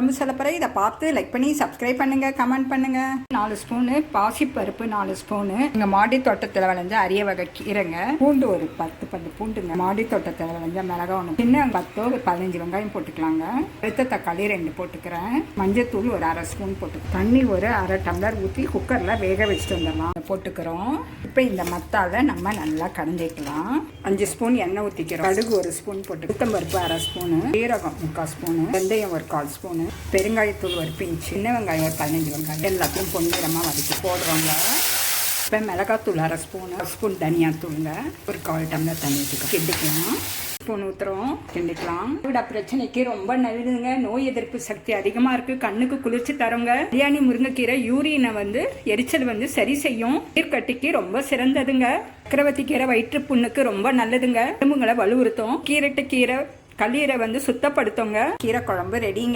உடம்பு சொல்ல இதை பார்த்து லைக் பண்ணி சப்ஸ்கிரைப் பண்ணுங்கள் கமெண்ட் பண்ணுங்கள் நாலு ஸ்பூனு பாசிப்பருப்பு நாலு ஸ்பூனு எங்கள் மாடி தோட்டத்தில் விளைஞ்ச அரிய வகை கீரைங்க. பூண்டு ஒரு பத்து பத்து பூண்டுங்க. மாடி தோட்டத்தில் விளைஞ்ச மிளகா ஒன்று சின்ன பத்தோ ஒரு பதினஞ்சு வெங்காயம் போட்டுக்கலாங்க. அடுத்த தக்காளி ரெண்டு போட்டுக்கிறேன். மஞ்சத்தூள் ஒரு அரை ஸ்பூன் போட்டு தண்ணி ஒரு அரை டம்ளர் ஊற்றி குக்கரில் வேக வச்சுட்டு வந்துடலாம். போட்டுக்கிறோம். இப்போ இந்த மத்தால நம்ம நல்லா கடைஞ்சிக்கலாம். அஞ்சு ஸ்பூன் எண்ணெய் ஊற்றிக்கிறோம் கடுகு ஒரு ஸ்பூன் போட்டு உளுத்தம்பருப்பு அரை ஸ்பூனு சீரகம் முக்கால் ஸ்பூனு வெந்தயம் ஒரு கால் ஸ்பூனு பெருங்காயத்தூள் ஒரு பிஞ்சு சின்ன வெங்காயம் ஒரு பதினஞ்சு வெங்காயம் எல்லாத்தையும் பொன்னிறமாக வதக்கி போடுறோங்க. இப்போ மிளகாத்தூள் அரை ஸ்பூன் அரை ஸ்பூன் தனியாத்தூளுங்க ஒரு கால் டம்ளர் தண்ணி ஊற்றிக்கலாம் கிண்டிக்கலாம். ஸ்பூன் ஊற்றுறோம் கிண்டிக்கலாம். விட பிரச்சனைக்கு ரொம்ப நல்லதுங்க. நோய் எதிர்ப்பு சக்தி அதிகமாக இருக்குது கண்ணுக்கு குளிர்ச்சி தருங்க. பிரியாணி முருங்கைக்கீரை யூரியனை வந்து எரிச்சல் வந்து சரி செய்யும். நீர்க்கட்டிக்கு ரொம்ப சிறந்ததுங்க. சக்கரவர்த்தி கீரை வயிற்று புண்ணுக்கு ரொம்ப நல்லதுங்க. எலும்புங்களை வலுவுறுத்தும். கீரட்டு கீரை கல்லீரை வந்து சுத்தப்படுத்துங்க. கீரை குழம்பு ரெடிங்க